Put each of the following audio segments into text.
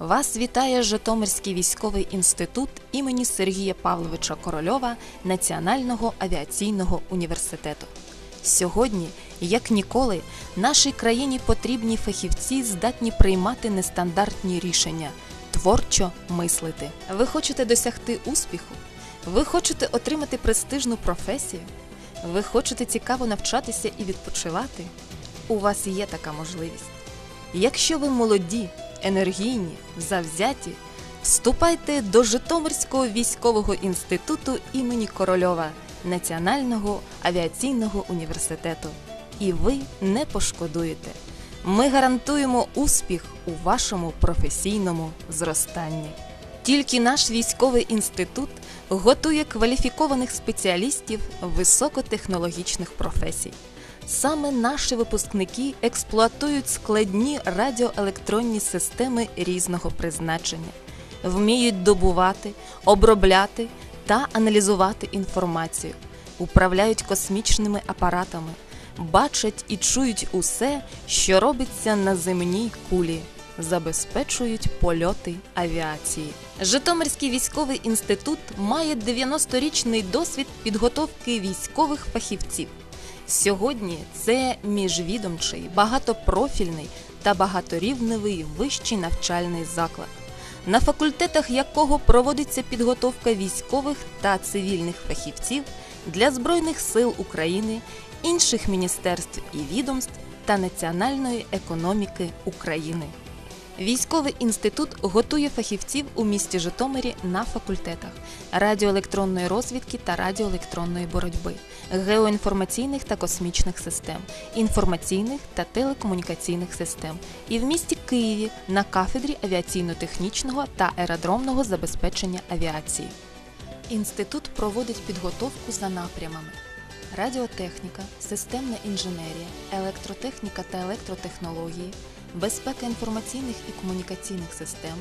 Вас вітає Житомирський військовий інститут імені Сергія Павловича Корольова Національного авіаційного університету. Сьогодні, як ніколи, нашій країні потрібні фахівці, здатні приймати нестандартні рішення, творчо мислити. Ви хочете досягти успіху? Ви хочете отримати престижну професію? Ви хочете цікаво навчатися і відпочивати? У вас є така можливість. Якщо ви молоді, енергійні, завзяті, вступайте до Житомирського військового інституту імені Корольова Національного авіаційного університету. І ви не пошкодуєте. Ми гарантуємо успіх у вашому професійному зростанні. Тільки наш військовий інститут готує кваліфікованих спеціалістів високотехнологічних професій. Саме наші випускники експлуатують складні радіоелектронні системи різного призначення, вміють добувати, обробляти та аналізувати інформацію, управляють космічними апаратами, бачать і чують усе, що робиться на земній кулі, забезпечують польоти авіації. Житомирський військовий інститут має 90-річний досвід підготовки військових фахівців. Сьогодні це міжвідомчий, багатопрофільний та багаторівневий вищий навчальний заклад, на факультетах якого проводиться підготовка військових та цивільних фахівців для Збройних сил України, інших міністерств і відомств та національної економіки України. Військовий інститут готує фахівців у місті Житомирі на факультетах радіоелектронної розвідки та радіоелектронної боротьби, геоінформаційних та космічних систем, інформаційних та телекомунікаційних систем, і в місті Києві на кафедрі авіаційно-технічного та аеродромного забезпечення авіації. Інститут проводить підготовку за напрямами. Радіотехніка, системна інженерія, електротехніка та електротехнології, безпека інформаційних і комунікаційних систем,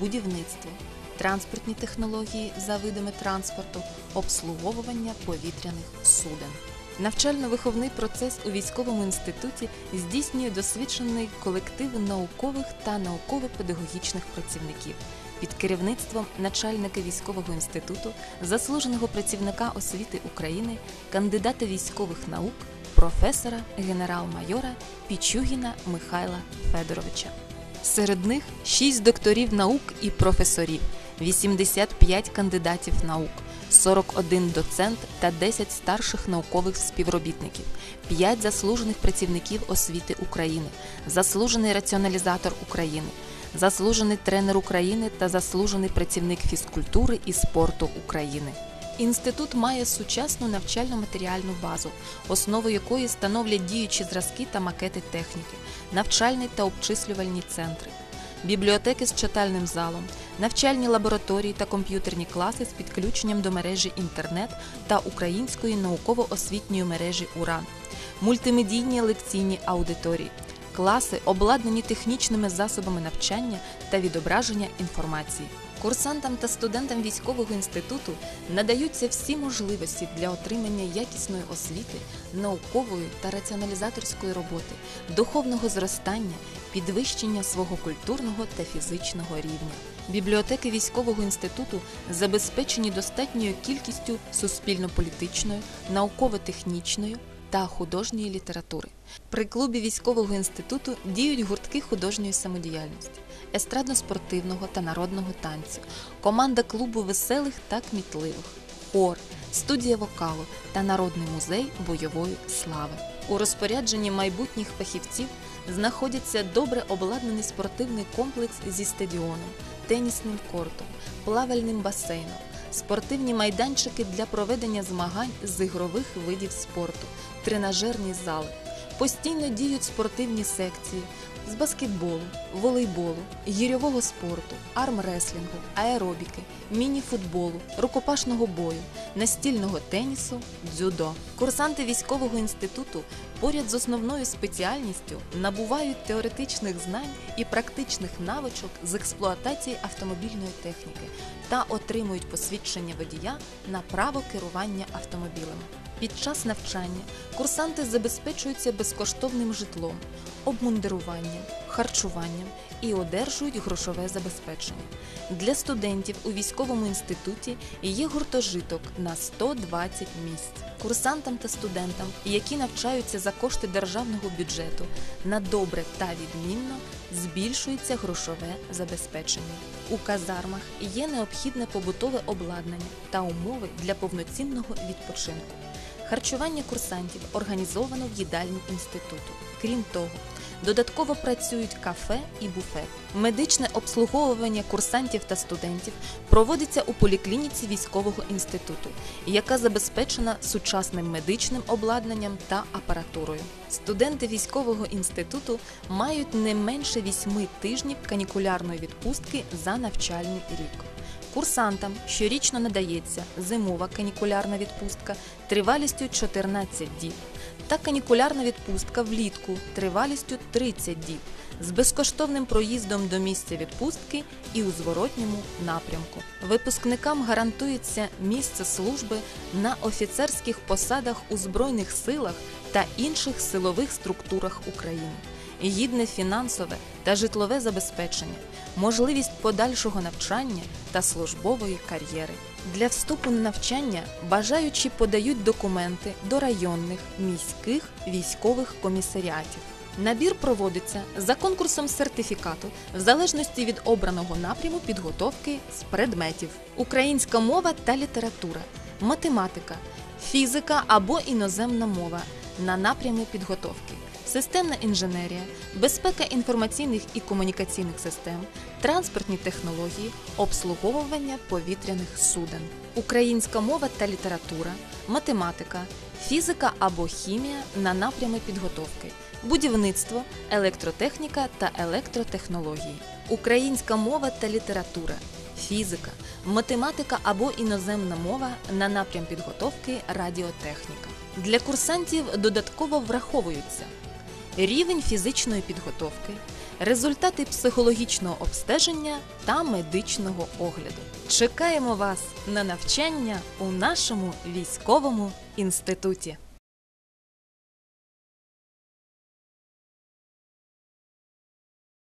будівництво, транспортні технології за видами транспорту, обслуговування повітряних суден. Навчально-виховний процес у військовому інституті здійснює досвідчений колектив наукових та науково-педагогічних працівників під керівництвом начальника військового інституту, заслуженого працівника освіти України, кандидата військових наук, професора генерал-майора Пічугіна Михайла Федоровича. Серед них 6 докторів наук і професорів, 85 кандидатів наук. 41 доцент та 10 старших наукових співробітників, 5 заслужених працівників освіти України, заслужений раціоналізатор України, заслужений тренер України та заслужений працівник фізкультури і спорту України. Інститут має сучасну навчально-матеріальну базу, основу якої становлять діючі зразки та макети техніки, навчальні та обчислювальні центри, бібліотеки з читальним залом, навчальні лабораторії та комп'ютерні класи з підключенням до мережі інтернет та української науково-освітньої мережі УРАН, мультимедійні лекційні аудиторії. Класи обладнані технічними засобами навчання та відображення інформації. Курсантам та студентам військового інституту надаються всі можливості для отримання якісної освіти, наукової та раціоналізаторської роботи, духовного зростання, підвищення свого культурного та фізичного рівня. Бібліотеки військового інституту забезпечені достатньою кількістю суспільно-політичної, науково-технічної та художньої літератури. При клубі військового інституту діють гуртки художньої самодіяльності, естрадно-спортивного та народного танцю, команда клубу веселих та кмітливих, хор, студія вокалу та народний музей бойової слави. У розпорядженні майбутніх фахівців знаходиться добре обладнаний спортивний комплекс зі стадіоном, тенісним кортом, плавальним басейном, спортивні майданчики для проведення змагань з ігрових видів спорту, тренажерні зали. Постійно діють спортивні секції з баскетболу, волейболу, гірьового спорту, армреслінгу, аеробіки, міні-футболу, рукопашного бою, настільного тенісу, дзюдо. Курсанти військового інституту поряд з основною спеціальністю набувають теоретичних знань і практичних навичок з експлуатації автомобільної техніки та отримують посвідчення водія на право керування автомобілем. Під час навчання курсанти забезпечуються безкоштовним житлом, обмундируванням, харчуванням і одержують грошове забезпечення. Для студентів у військовому інституті є гуртожиток на 120 місць. Курсантам та студентам, які навчаються за кошти державного бюджету, на добре та відмінно збільшується грошове забезпечення. У казармах є необхідне побутове обладнання та умови для повноцінного відпочинку. Харчування курсантів організовано в їдальні інституту. Крім того, додатково працюють кафе і буфет. Медичне обслуговування курсантів та студентів проводиться у поліклініці військового інституту, яка забезпечена сучасним медичним обладнанням та апаратурою. Студенти військового інституту мають не менше 8 тижнів канікулярної відпустки за навчальний рік. Курсантам щорічно надається зимова канікулярна відпустка тривалістю 14 діб. Та канікулярна відпустка влітку тривалістю 30 діб з безкоштовним проїздом до місця відпустки і у зворотньому напрямку. Випускникам гарантується місце служби на офіцерських посадах у Збройних силах та інших силових структурах України. Гідне фінансове та житлове забезпечення, можливість подальшого навчання та службової кар'єри. Для вступу на навчання бажаючі подають документи до районних міських військових комісаріатів. Набір проводиться за конкурсом сертифікату в залежності від обраного напряму підготовки з предметів: українська мова та література, математика, фізика або іноземна мова на напрямі підготовки системна інженерія, безпека інформаційних і комунікаційних систем, транспортні технології, обслуговування повітряних суден, українська мова та література, математика, фізика або хімія на напрями підготовки, будівництво, електротехніка та електротехнології, українська мова та література, фізика, математика або іноземна мова на напрям підготовки радіотехніка. Для курсантів додатково враховуються рівень фізичної підготовки, результати психологічного обстеження та медичного огляду. Чекаємо вас на навчання у нашому військовому інституті.